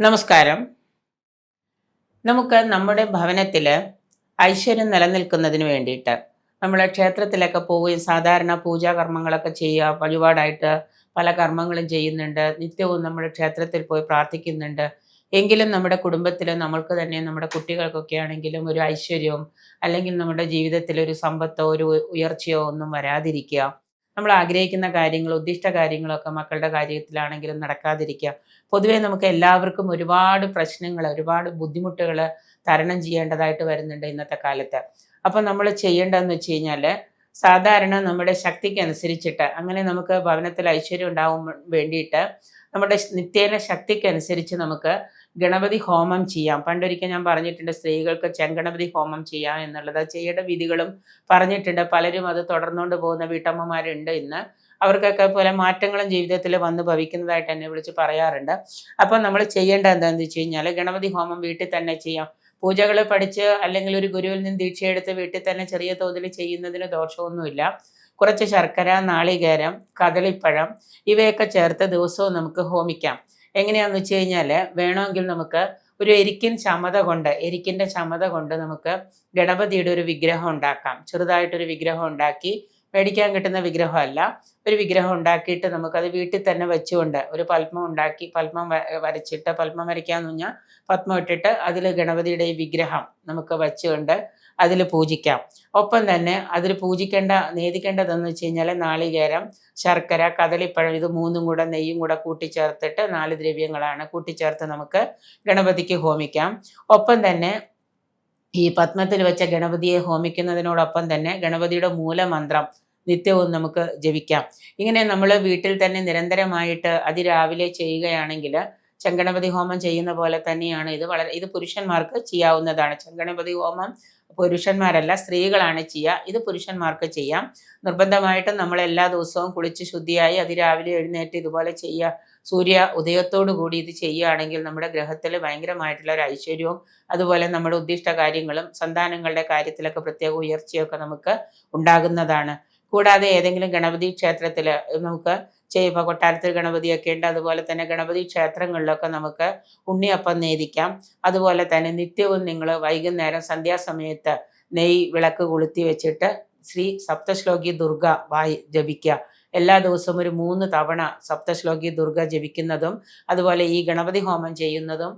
നമസ്കാരം. നമുക്ക് നമ്മുടെ ഭവനത്തിൽ ഐശ്വര്യം നിലനിൽക്കുന്നതിന് വേണ്ടിയിട്ട് നമ്മൾ ക്ഷേത്രത്തിലൊക്കെ പോവുകയും സാധാരണ പൂജാകർമ്മങ്ങളൊക്കെ ചെയ്യുക വഴിപാടായിട്ട് പല കർമ്മങ്ങളും ചെയ്യുന്നുണ്ട് നിത്യവും നമ്മൾ ക്ഷേത്രത്തിൽ പോയി പ്രാർത്ഥിക്കുന്നുണ്ട്. എങ്കിലും നമ്മുടെ കുടുംബത്തിൽ നമ്മൾക്ക് തന്നെ നമ്മുടെ കുട്ടികൾക്കൊക്കെ ആണെങ്കിലും ഒരു ഐശ്വര്യവും അല്ലെങ്കിൽ നമ്മുടെ ജീവിതത്തിൽ ഒരു സമ്പത്തോ ഒരു ഉയർച്ചയോ ഒന്നും വരാതിരിക്കുക. നമ്മൾ ആഗ്രഹിക്കുന്ന കാര്യങ്ങൾ ഉദ്ദിഷ്ട കാര്യങ്ങളൊക്കെ മക്കളുടെ കാര്യത്തിലാണെങ്കിലും നടക്കാതിരിക്കുക. പൊതുവേ നമുക്ക് എല്ലാവർക്കും ഒരുപാട് പ്രശ്നങ്ങൾ ഒരുപാട് ബുദ്ധിമുട്ടുകൾ തരണം ചെയ്യേണ്ടതായിട്ട് വരുന്നുണ്ട് ഇന്നത്തെ കാലത്ത്. അപ്പം നമ്മൾ ചെയ്യേണ്ടതെന്ന് വെച്ച് കഴിഞ്ഞാൽ സാധാരണ നമ്മുടെ ശക്തിക്ക് അനുസരിച്ചിട്ട് അങ്ങനെ നമുക്ക് ഭവനത്തിൽ ഐശ്വര്യം ഉണ്ടാവാൻ വേണ്ടിയിട്ട് നമ്മുടെ നിത്യേന ശക്തിക്കനുസരിച്ച് നമുക്ക് ഗണപതി ഹോമം ചെയ്യാം. പണ്ടൊരിക്കൽ ഞാൻ പറഞ്ഞിട്ടുണ്ട് സ്ത്രീകൾക്ക് ചെങ്കണപതി ഹോമം ചെയ്യാം എന്നുള്ളത്. ചെയ്യേണ്ട വിധികളും പറഞ്ഞിട്ടുണ്ട്. പലരും അത് തുടർന്നുകൊണ്ട് പോകുന്ന വീട്ടമ്മമാരുണ്ട് ഇന്ന്. അവർക്കൊക്കെ പല മാറ്റങ്ങളും ജീവിതത്തിൽ വന്ന് ഭവിക്കുന്നതായിട്ട് എന്നെ വിളിച്ച് പറയാറുണ്ട്. അപ്പം നമ്മൾ ചെയ്യേണ്ട എന്താണെന്ന് വെച്ച് കഴിഞ്ഞാൽ ഗണപതി ഹോമം വീട്ടിൽ തന്നെ ചെയ്യാം. പൂജകൾ പഠിച്ച് അല്ലെങ്കിൽ ഒരു ഗുരുവിൽ നിന്ന് ദീക്ഷയെടുത്ത് വീട്ടിൽ തന്നെ ചെറിയ തോതിൽ ചെയ്യുന്നതിന് ദോഷമൊന്നുമില്ല. കുറച്ച് ശർക്കര നാളികേരം കദളിപ്പഴം ഇവയൊക്കെ ചേർത്ത് ദിവസവും നമുക്ക് ഹോമിക്കാം. എങ്ങനെയാന്ന് വെച്ച് കഴിഞ്ഞാൽ വേണമെങ്കിൽ നമുക്ക് ഒരു എരിക്കിൻ ചമത കൊണ്ട് എരിക്കിന്റെ ചമത കൊണ്ട് നമുക്ക് ഗണപതിയുടെ ഒരു വിഗ്രഹം ഉണ്ടാക്കാം. ചെറുതായിട്ടൊരു വിഗ്രഹം ഉണ്ടാക്കി മേടിക്കാൻ കിട്ടുന്ന വിഗ്രഹമല്ല. ഒരു വിഗ്രഹം ഉണ്ടാക്കിയിട്ട് നമുക്കത് വീട്ടിൽ തന്നെ വെച്ചുകൊണ്ട് ഒരു പത്മം ഉണ്ടാക്കി പത്മം വരച്ചിട്ട് പത്മം വരയ്ക്കാന്ന് പറഞ്ഞാൽ പത്മം ഇട്ടിട്ട് അതിൽ ഗണപതിയുടെ വിഗ്രഹം നമുക്ക് വെച്ചുകൊണ്ട് അതിൽ പൂജിക്കാം. ഒപ്പം തന്നെ അതിൽ പൂജിക്കേണ്ട നേദിക്കേണ്ടതെന്ന് വെച്ച് കഴിഞ്ഞാൽ നാളികേരം ശർക്കര കദളിപ്പഴം ഇത് മൂന്നും കൂടെ നെയ്യും കൂടെ കൂട്ടിച്ചേർത്തിട്ട് നാല് ദ്രവ്യങ്ങളാണ് കൂട്ടിച്ചേർത്ത് നമുക്ക് ഗണപതിക്ക് ഹോമിക്കാം. ഒപ്പം തന്നെ ഈ പത്മത്തിൽ വെച്ച ഗണപതിയെ ഹോമിക്കുന്നതിനോടൊപ്പം തന്നെ ഗണപതിയുടെ മൂലമന്ത്രം നിത്യവും നമുക്ക് ജപിക്കാം. ഇങ്ങനെ നമ്മൾ വീട്ടിൽ തന്നെ നിരന്തരമായിട്ട് അതിരാവിലെ ചെയ്യുകയാണെങ്കിൽ ചെങ്കണപതി ഹോമം ചെയ്യുന്ന പോലെ തന്നെയാണ് ഇത് വളരെ ഇത് പുരുഷന്മാർക്ക് ചെയ്യാവുന്നതാണ്. ചെങ്കണപതി ഹോമം പുരുഷന്മാരല്ല സ്ത്രീകളാണ് ചെയ്യുക. ഇത് പുരുഷന്മാർക്ക് ചെയ്യാം. നിർബന്ധമായിട്ടും നമ്മൾ എല്ലാ ദിവസവും കുളിച്ച് ശുദ്ധിയായി അതിരാവിലെ എഴുന്നേറ്റ് ഇതുപോലെ ചെയ്യുക. സൂര്യ ഉദയത്തോടു കൂടി ഇത് ചെയ്യുകയാണെങ്കിൽ നമ്മുടെ ഗ്രഹത്തിൽ ഭയങ്കരമായിട്ടുള്ള ഒരു ഐശ്വര്യവും അതുപോലെ നമ്മുടെ ഉദ്ദിഷ്ട കാര്യങ്ങളും സന്താനങ്ങളുടെ കാര്യത്തിലൊക്കെ പ്രത്യേക ഉയർച്ചയൊക്കെ നമുക്ക് ഉണ്ടാകുന്നതാണ്. കൂടാതെ ഏതെങ്കിലും ഗണപതി ക്ഷേത്രത്തിൽ നമുക്ക് ചെയ്യുമ്പോൾ കൊട്ടാരത്തിൽ ഗണപതിയൊക്കെ ഉണ്ട്. അതുപോലെ തന്നെ ഗണപതി ക്ഷേത്രങ്ങളിലൊക്കെ നമുക്ക് ഉണ്ണിയപ്പം നേദിക്കാം അതുപോലെ തന്നെ നിത്യവും നിങ്ങൾ വൈകുന്നേരം സന്ധ്യാസമയത്ത് നെയ് വിളക്ക് കൊളുത്തി വെച്ചിട്ട് ശ്രീ സപ്തശ്ലോകി ദുർഗ വായി ജപിക്കുക. എല്ലാ ദിവസവും ഒരു മൂന്ന് തവണ സപ്തശ്ലോകി ദുർഗ ജപിക്കുന്നതും അതുപോലെ ഈ ഗണപതി ഹോമം ചെയ്യുന്നതും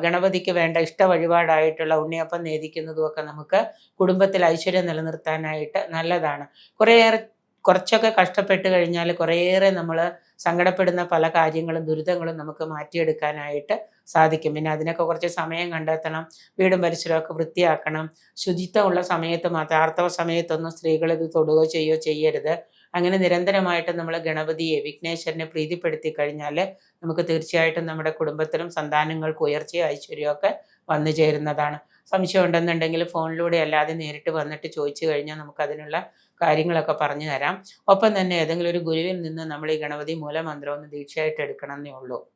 ഗണപതിക്ക് വേണ്ട ഇഷ്ട വഴിപാടായിട്ടുള്ള ഉണ്ണിയപ്പം നേദിക്കുന്നതും ഒക്കെ നമുക്ക് കുടുംബത്തിൽ ഐശ്വര്യം നിലനിർത്താനായിട്ട് നല്ലതാണ്. കുറേയേറെ കുറച്ചൊക്കെ കഷ്ടപ്പെട്ട് കഴിഞ്ഞാൽ കുറേയേറെ നമ്മൾ സങ്കടപ്പെടുന്ന പല കാര്യങ്ങളും ദുരിതങ്ങളും നമുക്ക് മാറ്റിയെടുക്കാനായിട്ട് സാധിക്കും. പിന്നെ അതിനൊക്കെ കുറച്ച് സമയം കണ്ടെത്തണം. വീടും പരിസരമൊക്കെ വൃത്തിയാക്കണം. ശുചിത്വമുള്ള സമയത്ത് മാത്രം ആർത്തവ സമയത്തൊന്നും സ്ത്രീകൾ ഇത് തൊടുകയോ ചെയ്യുകയോ ചെയ്യരുത്. അങ്ങനെ നിരന്തരമായിട്ട് നമ്മൾ ഗണപതിയെ വിഘ്നേശ്വരനെ പ്രീതിപ്പെടുത്തി കഴിഞ്ഞാൽ നമുക്ക് തീർച്ചയായിട്ടും നമ്മുടെ കുടുംബത്തിലും സന്താനങ്ങൾക്ക് ഉയർച്ചയും ഐശ്വര്യമൊക്കെ വന്നു ചേരുന്നതാണ്. സംശയം ഉണ്ടെന്നുണ്ടെങ്കിൽ ഫോണിലൂടെ അല്ലാതെ നേരിട്ട് വന്നിട്ട് ചോദിച്ചു കഴിഞ്ഞാൽ നമുക്ക് അതിനുള്ള കാര്യങ്ങളൊക്കെ പറഞ്ഞു തരാം. ഒപ്പം തന്നെ ഏതെങ്കിലും ഒരു ഗുരുവിൽ നിന്ന് നമ്മൾ ഈ ഗണപതി മൂലമന്ത്രം ഒന്ന് ദീക്ഷയായിട്ട് എടുക്കണം എന്നേ ഉള്ളൂ.